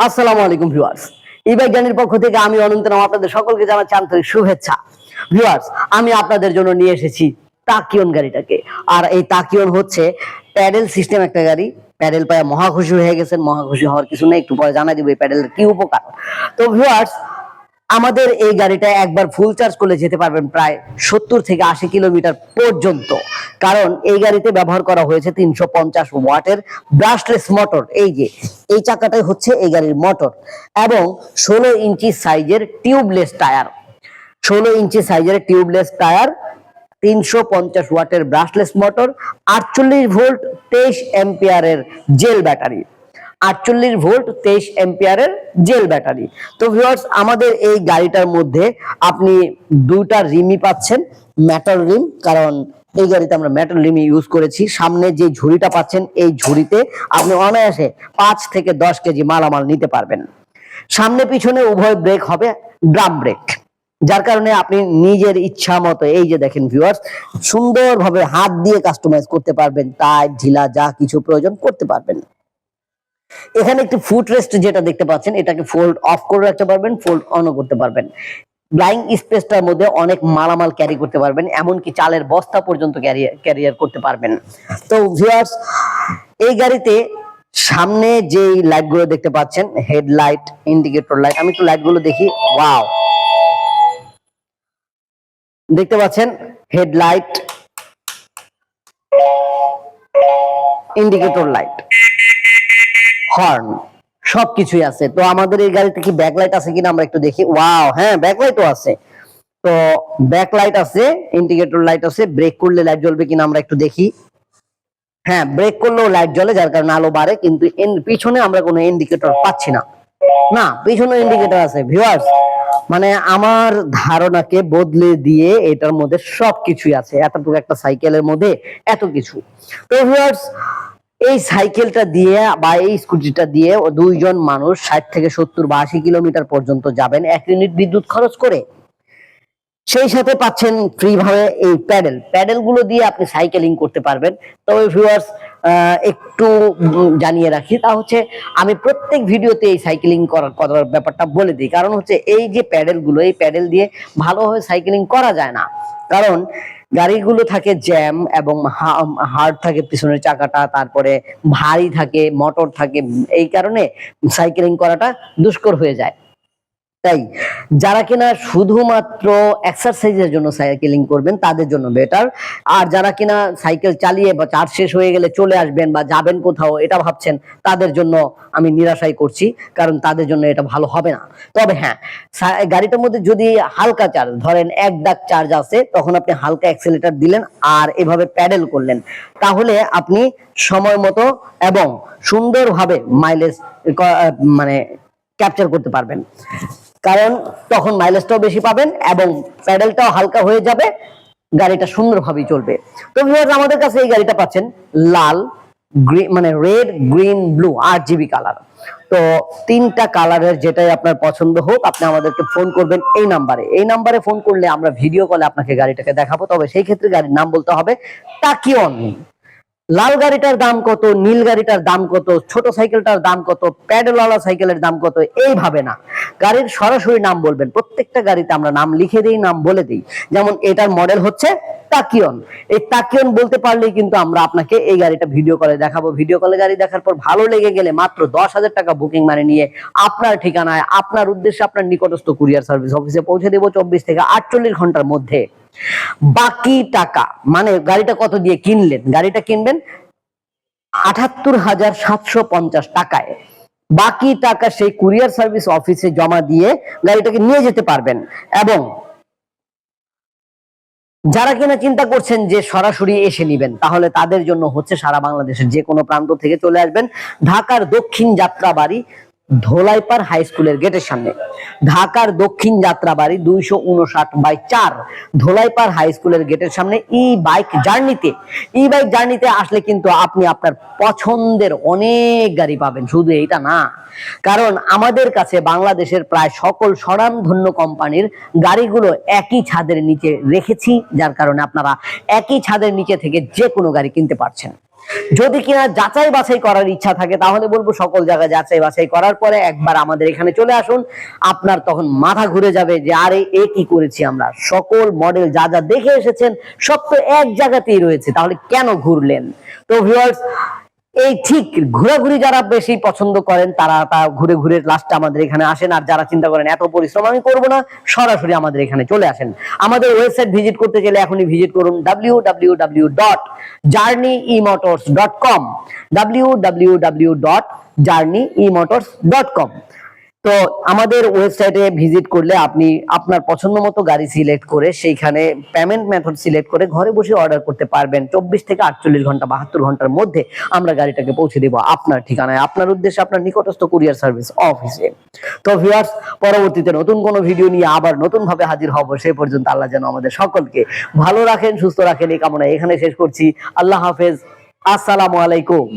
আসসালামু আলাইকুম ভিউয়ার্স। ই জ্ঞানের পক্ষ থেকে আমি অনন্ত নাম আপনাদের সকলকে জানাচ্ছি আন্তরিক শুভেচ্ছা। ভিউয়ার্স, আমি আপনাদের জন্য নিয়ে এসেছি তাকিয়ন গাড়িটাকে। আর এই তাকিয়ন হচ্ছে প্যাডেল সিস্টেম একটা গাড়ি। প্যাডেল পায়ে মহাখুশি হয়ে গেছেন। মহাখুশি হওয়ার কিছু নেই। একটু পরে জানাই দিব এই প্যাডেলের কি উপকার। তো ভিউয়ার্স আমাদের এই গাড়িটা একবার ফুল চার্জ করলে যেতে পারবেন প্রায় সত্তর থেকে আশি কিলোমিটার পর্যন্ত। কারণ এই গাড়িতে ব্যবহার করা হয়েছে তিনশো পঞ্চাশ ওয়াটের ব্রাশলেস মোটর এই যে, এই চাকাটাই হচ্ছে এই গাড়ির মোটর এবং ষোলো ইঞ্চি সাইজের টিউবলেস টায়ার ষোলো ইঞ্চি সাইজের টিউবলেস টায়ার তিনশো পঞ্চাশ ওয়াটের ব্রাশলেস মোটর আটচল্লিশ ভোল্ট তেইশ এম্পিয়ারের জেল ব্যাটারি আটচল্লিশ ভোল্ট তেইশ এম্পিয়ারের জেল ব্যাটারি। তো ভিউয়ার্স আমাদের এই গাড়িটার মধ্যে আপনি দুইটা রিমই পাচ্ছেন মেটাল রিম কারণ এই গাড়িতে আমরা মেটাল রিম ইউজ করেছি। সামনে যে ঝুড়িটা পাচ্ছেন, এই ঝুড়িতে আপনি অনায়াসে পাঁচ থেকে দশ কেজি মালামাল নিতে পারবেন। সামনে পিছনে উভয় ব্রেক হবে ড্রাম ব্রেক যার কারণে আপনি নিজের ইচ্ছা মতো, এই যে দেখেন ভিউয়ার্স সুন্দরভাবে হাত দিয়ে কাস্টমাইজ করতে পারবেন, তাই, ঢিলা, যা কিছু প্রয়োজন করতে পারবেন। এখানে একটি ফুট রেস্ট যেটা দেখতে পাচ্ছেন, এটাকে ফোল্ড অফ করে রাখতে পারবেন ফোল্ড অনও করতে পারবেন। ব্লাইং স্পেসটার মধ্যে অনেক মালামাল ক্যারি করতে পারবেন, এমনকি চালের বস্তা পর্যন্ত ক্যারিয়ার করতে পারবেন। তো ভিউয়ার্স এই গাড়িতে সামনে যে লাইটগুলো দেখতে পাচ্ছেন হেডলাইট ইন্ডিকেটর লাইট আমি একটু লাইটগুলো দেখি ওয়াও দেখতে পাচ্ছেন হেডলাইট ইন্ডিকেটর লাইট হর্ন, সবকিছুই আছে। তো আমাদের এই গাড়িতে কি ব্যাকলাইট আছে কিনা আমরা একটু দেখি। ওয়াও হ্যাঁ ব্যাকলাইটও আছে। তো ব্যাকলাইট আছে ইন্ডিকেটর লাইট আছে ব্রেক করলে লাইট জ্বলবে কিনা আমরা একটু দেখি। হ্যাঁ ব্রেক করলেও লাইট জ্বলে, যার কারণে আলো বাড়ে, কিন্তু পিছনে আমরা কোনো ইন্ডিকেটর পাচ্ছি না। না, পিছনে ইন্ডিকেটর আছে ভিউয়ার্স মানে আমার ধারণাকে বদলে দিয়ে এটার মধ্যে সবকিছুই আছে। এতটুকু একটা সাইকেলের মধ্যে এত কিছু। তো ভিউয়ার্স এই সাইকেলটা দিয়ে বা এই স্কুটিটা দিয়ে দুইজন মানুষ ষাট থেকে সত্তর বা আশি কিলোমিটার পর্যন্ত যাবেন। এক ইউনিট বিদ্যুৎ খরচ করে। সেই সাথে পাচ্ছেন ফ্রি ভাবে এই প্যাডেল। প্যাডেলগুলো দিয়ে আপনি সাইকেলিং করতে পারবেন। তবে ভিউয়ার্স একটু জানিয়ে রাখি, তা হচ্ছে আমি প্রত্যেক ভিডিওতে এই সাইকেলিং করার করার ব্যাপারটা বলে দিই। কারণ হচ্ছে এই যে প্যাডেলগুলো এই প্যাডেল দিয়ে ভালোভাবে সাইকেলিং করা যায় না। কারণ গাড়িগুলো থাকে জ্যাম এবং হার্ড থাকে, পিছনের চাকাটা, তারপরে ভারী থাকে, মোটর থাকে, এই কারণে সাইকেলিং করাটা দুষ্কর হয়ে যায়। তাই যারা কিনা শুধুমাত্র এক্সারসাইজের জন্য সাইকেলিং করবেন, তাদের জন্য বেটার আর যারা কিনা সাইকেল চালিয়ে বা চার্জ শেষ হয়ে গেলে চলে আসবেন বা যাবেন কোথাও, এটা ভাবছেন, তাদের জন্য আমি নিরাশাই করছি, কারণ তাদের জন্য এটা ভালো হবে না। তবে হ্যাঁ গাড়িটার মধ্যে যদি হালকা চার্জ ধরেন এক দাগ চার্জ আছে, তখন আপনি হালকা অ্যাক্সেলেটার দিলেন আর এভাবে প্যাডেল করলেন। তাহলে আপনি সময় মতো এবং সুন্দরভাবে মাইলেজ মানে ক্যাপচার করতে পারবেন। কারণ তখন মাইলেজটাও বেশি পাবেন এবং প্যাডেলটাও হালকা হয়ে যাবে, গাড়িটা সুন্দরভাবেই চলবে। তো আমাদের কাছে এই গাড়িটা পাচ্ছেন লাল মানে রেড গ্রিন ব্লু আট জিবি কালার তো তিনটা কালারের যেটাই আপনার পছন্দ হোক, আপনি আমাদেরকে ফোন করবেন এই নাম্বারে এই নাম্বারে ফোন করলে আমরা ভিডিও কলে আপনাকে গাড়িটাকে দেখাবো, তবে সেই ক্ষেত্রে গাড়ির নাম বলতে হবে তাকিয়ন লাল গাড়িটার দাম কত, নীল গাড়িটার দাম কত, ছোট সাইকেলটার দাম কত প্যাডেলওয়ালা সাইকেলের দাম কত, এইভাবে না। গাড়ির সরাসরি নাম বলবেন। প্রত্যেকটা গাড়িতে আমরা নাম লিখে দিই, নাম বলে দিই। যেমন এটার মডেল হচ্ছে তাকিয়ন এই তাকিয়ন বলতে পারলেই কিন্তু আমরা আপনাকে এই গাড়িটা ভিডিও কলে দেখাবো। ভিডিও কলে গাড়ি দেখার পর ভালো লেগে গেলে মাত্র দশ হাজার টাকা বুকিং মানে নিয়ে আপনার ঠিকানায়, আপনার উদ্দেশ্যে আপনার নিকটস্থ কুরিয়ার সার্ভিস অফিসে পৌঁছে দেবো চব্বিশ থেকে আটচল্লিশ ঘণ্টার মধ্যে। বাকি টাকা মানে গাড়িটা কত দিয়ে কিনলেন? গাড়িটা কিনবেন আটাত্তর হাজার সাতশো পঞ্চাশ টাকায়। বাকি টাকা সেই কুরিয়ার সার্ভিস অফিসে জমা দিয়ে গাড়িটাকে নিয়ে যেতে পারবেন। এবং যারা কিনা চিন্তা করছেন যে সরাসরি এসে নিবেন, তাহলে তাদের জন্য হচ্ছে সারা বাংলাদেশের যে কোনো প্রান্ত থেকে চলে আসবেন ঢাকার দক্ষিণ যাত্রাবাড়ি ধোলাইপাড় হাই স্কুলের গেটের সামনে। ঢাকার দক্ষিণ যাত্রাবাড়ি দুইশো উনষাট বাই চার ধোলাইপাড় হাই স্কুলের গেটের সামনে ই বাইক জার্নিতে ই বাইক জার্নিতে আসলে কিন্তু আপনি আপনার পছন্দের অনেক গাড়ি পাবেন, শুধু এইটা না। কারণ আমাদের কাছে বাংলাদেশের প্রায় সকল স্বনামধন্য কোম্পানির গাড়িগুলো একই ছাদের নিচে রেখেছি, যার কারণে আপনারা একই ছাদের নিচে থেকে যে কোনো গাড়ি কিনতে পারছেন। যদি কিনা যাচাই বাছাই করার ইচ্ছা থাকে, তাহলে বলব সকল জায়গায় যাচাই বাছাই করার পরে একবার আমাদের এখানে চলে আসুন। আপনার তখন মাথা ঘুরে যাবে যে, আরে, এ কি করেছি আমরা? সকল মডেল যা যা দেখে এসেছেন, সব তো এক জায়গাতেই রয়েছে। তাহলে কেন ঘুরলেন? তো ভিউয়ার্স এই ঠিক ঘোরাঘুরি যারা বেশি পছন্দ করেন, তারা তা ঘুরে ঘুরে লাস্টে আমাদের এখানে আসেন। আর যারা চিন্তা করেন, এত পরিশ্রম আমি করব না, সরাসরি আমাদের এখানে চলে আসেন। আমাদের ওয়েবসাইট ভিজিট করতে গেলে এখনই ভিজিট করুন W W W dot journey emotors dot com W W W dot journey emotors dot com তো আমাদের ওয়েবসাইটে ভিজিট করলে আপনি আপনার পছন্দ মতো গাড়ি সিলেক্ট করে সেইখানে পেমেন্ট মেথড সিলেক্ট করে ঘরে বসে অর্ডার করতে পারবেন। চব্বিশ থেকে আটচল্লিশ ঘণ্টা, বাহাত্তর ঘণ্টার মধ্যে আমরা গাড়িটাকে পৌঁছে দেবো আপনার ঠিকানায়। আপনার উদ্দেশ্যে আপনার নিকটস্থ কুরিয়ার সার্ভিস অফিসে তো ভিউয়ার্স পরবর্তীতে নতুন কোনো ভিডিও নিয়ে আবার নতুন ভাবে হাজির হব সে পর্যন্ত আল্লাহ যেন আমাদের সকলকে ভালো রাখেন, সুস্থ রাখেন। এই কামনা এখানে শেষ করছি। আল্লাহ হাফেজ। আসসালামু আলাইকুম।